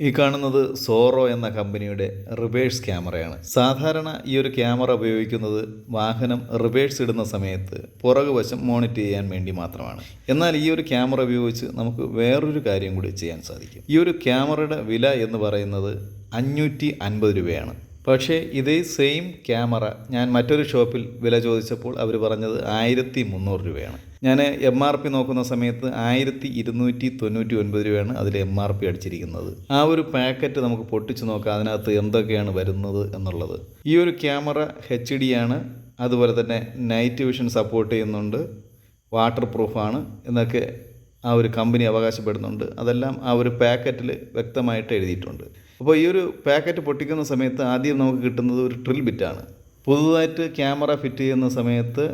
ഈ കാണുന്നത് സോറോ എന്ന കമ്പനിയുടെ റിവേഴ്സ് ക്യാമറയാണ്. സാധാരണ ഈ ഒരു ക്യാമറ ഉപയോഗിക്കുന്നത് വാഹനം റിവേഴ്സ് ഇടുന്ന സമയത്ത് പുറകുവശം മോണിറ്റർ ചെയ്യാൻ വേണ്ടി മാത്രമാണ്. എന്നാൽ ഈ ഒരു ക്യാമറ ഉപയോഗിച്ച് നമുക്ക് വേറൊരു കാര്യം കൂടി ചെയ്യാൻ സാധിക്കും. ഈ ഒരു ക്യാമറയുടെ വില എന്ന് പറയുന്നത് അഞ്ഞൂറ്റി അൻപത് രൂപയാണ്. പക്ഷേ ഇതേ സെയിം ക്യാമറ ഞാൻ മറ്റൊരു ഷോപ്പിൽ വില ചോദിച്ചപ്പോൾ അവർ പറഞ്ഞത് ആയിരത്തി മുന്നൂറ് രൂപയാണ്. ഞാൻ എം ആർ പി നോക്കുന്ന സമയത്ത് ആയിരത്തി ഇരുന്നൂറ്റി തൊണ്ണൂറ്റി ഒൻപത് രൂപയാണ് അതിൽ എം ആർ പി അടിച്ചിരിക്കുന്നത്. ആ ഒരു പാക്കറ്റ് നമുക്ക് പൊട്ടിച്ച് നോക്കാം അതിനകത്ത് എന്തൊക്കെയാണ് വരുന്നത് എന്നുള്ളത്. ഈ ഒരു ക്യാമറ എച്ച് ഡി ആണ് അതുപോലെ തന്നെ നൈറ്റ് വിഷൻ സപ്പോർട്ട് ചെയ്യുന്നുണ്ട് വാട്ടർ പ്രൂഫാണ് എന്നൊക്കെ ആ ഒരു കമ്പനി അവകാശപ്പെടുന്നുണ്ട്. അതെല്ലാം ആ ഒരു പാക്കറ്റിൽ വ്യക്തമായിട്ട് എഴുതിയിട്ടുണ്ട്. അപ്പോൾ ഈ ഒരു പാക്കറ്റ് പൊട്ടിക്കുന്ന സമയത്ത് ആദ്യം നമുക്ക് കിട്ടുന്നത് ഒരു ഡ്രിൽ ബിറ്റാണ്. പുതുതായിട്ട് ക്യാമറ ഫിറ്റ് ചെയ്യുന്ന സമയത്ത്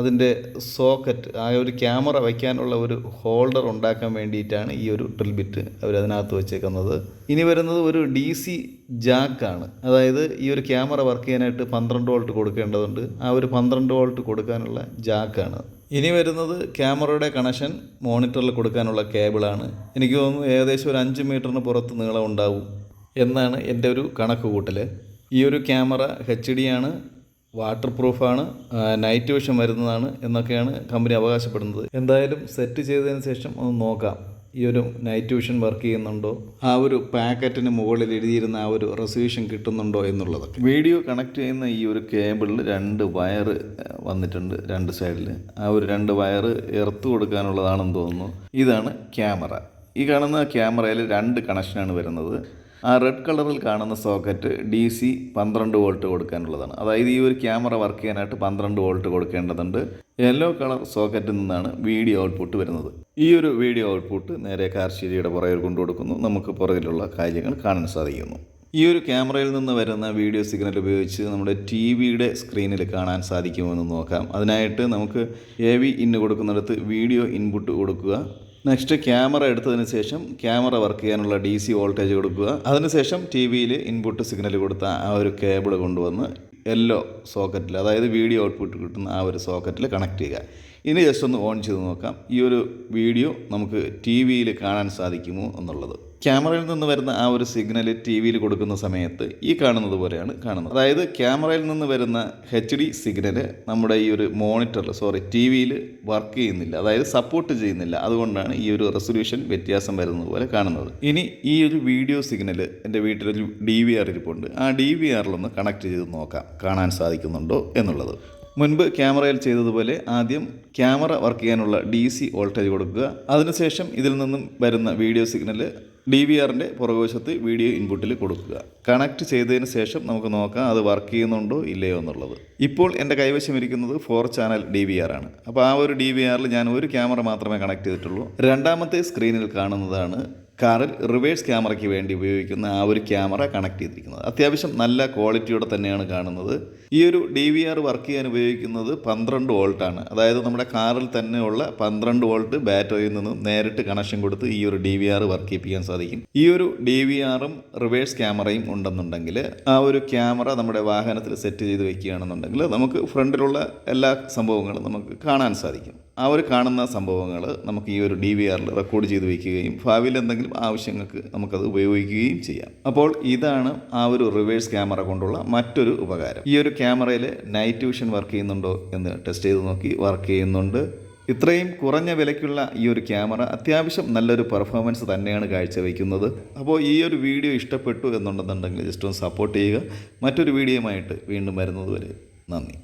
അതിന്റെ സോക്കറ്റ് ആ ഒരു ക്യാമറ വയ്ക്കാനുള്ള ഒരു ഹോൾഡർ ഉണ്ടാക്കാൻ വേണ്ടിയിട്ടാണ് ഈ ഒരു ട്രിൽ ബിറ്റ് അവർ അതിനകത്ത് വെച്ചേക്കുന്നത്. ഇനി വരുന്നത് ഒരു ഡി സി ജാക്കാണ് അതായത് ഈ ഒരു ക്യാമറ വർക്ക് ചെയ്യാനായിട്ട് പന്ത്രണ്ട് വോൾട്ട് കൊടുക്കേണ്ടതുണ്ട്. ആ ഒരു പന്ത്രണ്ട് വോൾട്ട് കൊടുക്കാനുള്ള ജാക്കാണ് ഇനി വരുന്നത് ക്യാമറയുടെ കണക്ഷൻ മോണിറ്ററിൽ കൊടുക്കാനുള്ള കേബിളാണ് എനിക്ക് തോന്നുന്നു ഏകദേശം ഒരു അഞ്ച് മീറ്ററിന് പുറത്ത് നീളം ഉണ്ടാവും. എന്നാണ് എന്റെ ഒരു കണക്ക് കൂട്ടൽ. ഈ ഒരു ക്യാമറ എച്ച് ഡി ആണ് വാട്ടർ പ്രൂഫാണ് നൈറ്റ് വിഷൻ വരുന്നതാണ് എന്നൊക്കെയാണ് കമ്പനി അവകാശപ്പെടുന്നത്. എന്തായാലും സെറ്റ് ചെയ്തതിന് ശേഷം ഒന്ന് നോക്കാം. ഈ ഒരു നൈറ്റ് വിഷൻ വർക്ക് ചെയ്യുന്നുണ്ടോ? ആ ഒരു പാക്കറ്റിന് മുകളിൽ എഴുതിയിരുന്ന ആ ഒരു റെസൊല്യൂഷൻ കിട്ടുന്നുണ്ടോ എന്നുള്ളതൊക്കെ. വീഡിയോ കണക്ട് ചെയ്യുന്ന ഈ ഒരു കേബിളിൽ രണ്ട് വയർ വന്നിട്ടുണ്ട് രണ്ട് സൈഡിൽ ആ ഒരു രണ്ട് വയർ എർത്ത് കൊടുക്കാനുള്ളതാണെന്ന് തോന്നുന്നു. ഇതാണ് ക്യാമറ. ഈ കാണുന്ന ക്യാമറയിൽ രണ്ട് കണക്ഷനാണ് വരുന്നത്. ആ റെഡ് കളറിൽ കാണുന്ന സോക്കറ്റ് ഡി സി പന്ത്രണ്ട് വോൾട്ട് കൊടുക്കാനുള്ളതാണ്. അതായത് ഈ ഒരു ക്യാമറ വർക്ക് ചെയ്യാനായിട്ട് പന്ത്രണ്ട് വോൾട്ട് കൊടുക്കേണ്ടതുണ്ട്. യെല്ലോ കളർ സോക്കറ്റിൽ നിന്നാണ് വീഡിയോ ഔട്ട്പുട്ട് വരുന്നത്. ഈ ഒരു വീഡിയോ ഔട്ട്പുട്ട് നേരെ കാർശീരിയുടെ പുറകിൽ കൊണ്ടു കൊടുക്കുന്നു. നമുക്ക് പുറകിലുള്ള കാര്യങ്ങൾ കാണാൻ സാധിക്കുന്നു. ഈ ഒരു ക്യാമറയിൽ നിന്ന് വരുന്ന വീഡിയോ സിഗ്നൽ ഉപയോഗിച്ച് നമ്മുടെ ടി വിയുടെ സ്ക്രീനിൽ കാണാൻ സാധിക്കുമോ എന്ന് നോക്കാം. അതിനായിട്ട് നമുക്ക് എ വി ഇന്ന് കൊടുക്കുന്നിടത്ത് വീഡിയോ ഇൻപുട്ട് കൊടുക്കുക. നെക്സ്റ്റ് ക്യാമറ എടുത്തതിന് ശേഷം ക്യാമറ വർക്ക് ചെയ്യാനുള്ള ഡി സി വോൾട്ടേജ് കൊടുക്കുക. അതിനുശേഷം ടി വിയിൽ ഇൻപുട്ട് സിഗ്നൽ കൊടുത്ത ആ ഒരു കേബിൾ കൊണ്ടുവന്ന് യെല്ലോ സോക്കറ്റിൽ അതായത് വീഡിയോ ഔട്ട്പുട്ട് കിട്ടുന്ന ആ ഒരു സോക്കറ്റിൽ കണക്ട് ചെയ്യുക. ഇനി ജസ്റ്റ് ഒന്ന് ഓൺ ചെയ്ത് നോക്കാം. ഈ ഒരു വീഡിയോ നമുക്ക് ടി വിയിൽ കാണാൻ സാധിക്കുമോ എന്നുള്ളത്. ക്യാമറയിൽ നിന്ന് വരുന്ന ആ ഒരു സിഗ്നൽ ടി വിയിൽ കൊടുക്കുന്ന സമയത്ത് ഈ കാണുന്നത് പോലെയാണ് കാണുന്നത്. അതായത് ക്യാമറയിൽ നിന്ന് വരുന്ന എച്ച് ഡി സിഗ്നൽ നമ്മുടെ ഈ ഒരു മോണിറ്ററിൽ സോറി ടി വിയിൽ വർക്ക് ചെയ്യുന്നില്ല. അതായത് സപ്പോർട്ട് ചെയ്യുന്നില്ല. അതുകൊണ്ടാണ് ഈ ഒരു റെസൊല്യൂഷൻ വ്യത്യാസം വരുന്നത് പോലെ കാണുന്നത്. ഇനി ഈ ഒരു വീഡിയോ സിഗ്നൽ എന്റെ വീട്ടിലൊരു ഡി വി ആർ ഇരിപ്പുണ്ട്. ആ ഡി വി ആറിലൊന്ന് കണക്ട് ചെയ്ത് നോക്കാം. കാണാൻ സാധിക്കുന്നുണ്ടോ എന്നുള്ളത്. മുൻപ് ക്യാമറയിൽ ചെയ്തതുപോലെ ആദ്യം ക്യാമറ വർക്ക് ചെയ്യാനുള്ള ഡി സി വോൾട്ടേജ് കൊടുക്കുക. അതിനുശേഷം ഇതിൽ നിന്നും വരുന്ന വീഡിയോ സിഗ്നൽ ഡി വി ആറിന്റെ പുറകുവശത്ത് വീഡിയോ ഇൻപുട്ടിൽ കൊടുക്കുക. കണക്ട് ചെയ്തതിന് ശേഷം നമുക്ക് നോക്കാം അത് വർക്ക് ചെയ്യുന്നുണ്ടോ ഇല്ലയോ എന്നുള്ളത്. ഇപ്പോൾ എന്റെ കൈവശം ഇരിക്കുന്നത് four channel D V R ആണ്. അപ്പോൾ ആ ഒരു ഡി വി ആറിൽ ഞാൻ ഒരു ക്യാമറ മാത്രമേ കണക്ട് ചെയ്തിട്ടുള്ളൂ. രണ്ടാമത്തെ സ്ക്രീനിൽ കാണുന്നതാണ് കാറിൽ റിവേഴ്സ് ക്യാമറയ്ക്ക് വേണ്ടി ഉപയോഗിക്കുന്ന ആ ഒരു ക്യാമറ കണക്ട് ചെയ്തിരിക്കുന്നത്. അത്യാവശ്യം നല്ല ക്വാളിറ്റിയോടെ തന്നെയാണ് കാണുന്നത്. ഈ ഒരു ഡി വി ആർ വർക്ക് ചെയ്യാൻ ഉപയോഗിക്കുന്നത് പന്ത്രണ്ട് വോൾട്ടാണ് അതായത് നമ്മുടെ കാറിൽ തന്നെയുള്ള പന്ത്രണ്ട് വോൾട്ട് ബാറ്ററിയിൽ നിന്നും നേരിട്ട് കണക്ഷൻ കൊടുത്ത് ഈ ഒരു ഡി വി ആർ വർക്ക് ചെയ്യിപ്പിക്കാൻ സാധിക്കും. ഈ ഒരു ഡി വി ആറും റിവേഴ്സ് ക്യാമറയും ഉണ്ടെന്നുണ്ടെങ്കിൽ ആ ഒരു ക്യാമറ നമ്മുടെ വാഹനത്തിൽ സെറ്റ് ചെയ്ത് വെക്കുകയാണെന്നുണ്ടെങ്കിൽ നമുക്ക് ഫ്രണ്ടിലുള്ള എല്ലാ സംഭവങ്ങളും നമുക്ക് കാണാൻ സാധിക്കും. ഒരു കാണുന്ന സംഭവങ്ങൾ നമുക്ക് ഈ ഒരു ഡി വി ആറിൽ റെക്കോർഡ് ചെയ്ത് വയ്ക്കുകയും ഭാവിയിൽ എന്തെങ്കിലും ആവശ്യങ്ങൾക്ക് നമുക്കത് ഉപയോഗിക്കുകയും ചെയ്യാം. അപ്പോൾ ഇതാണ് ആ ഒരു റിവേഴ്സ് ക്യാമറ കൊണ്ടുള്ള മറ്റൊരു ഉപകാരം. ഈ ഒരു ക്യാമറയിൽ നൈറ്റ് വിഷൻ വർക്ക് ചെയ്യുന്നുണ്ടോ എന്ന് ടെസ്റ്റ് ചെയ്ത് നോക്കി വർക്ക് ചെയ്യുന്നുണ്ട്. ഇത്രയും കുറഞ്ഞ വിലയ്ക്കുള്ള ഈ ഒരു ക്യാമറ അത്യാവശ്യം നല്ലൊരു പെർഫോമൻസ് തന്നെയാണ് കാഴ്ചവെക്കുന്നത്. അപ്പോൾ ഈ ഒരു വീഡിയോ ഇഷ്ടപ്പെട്ടു എന്നുണ്ടെന്നുണ്ടെങ്കിൽ ജസ്റ്റ് ഒന്ന് സപ്പോർട്ട് ചെയ്യുക. മറ്റൊരു വീഡിയോയുമായിട്ട് വീണ്ടും വരുന്നത് വരെ നന്ദി.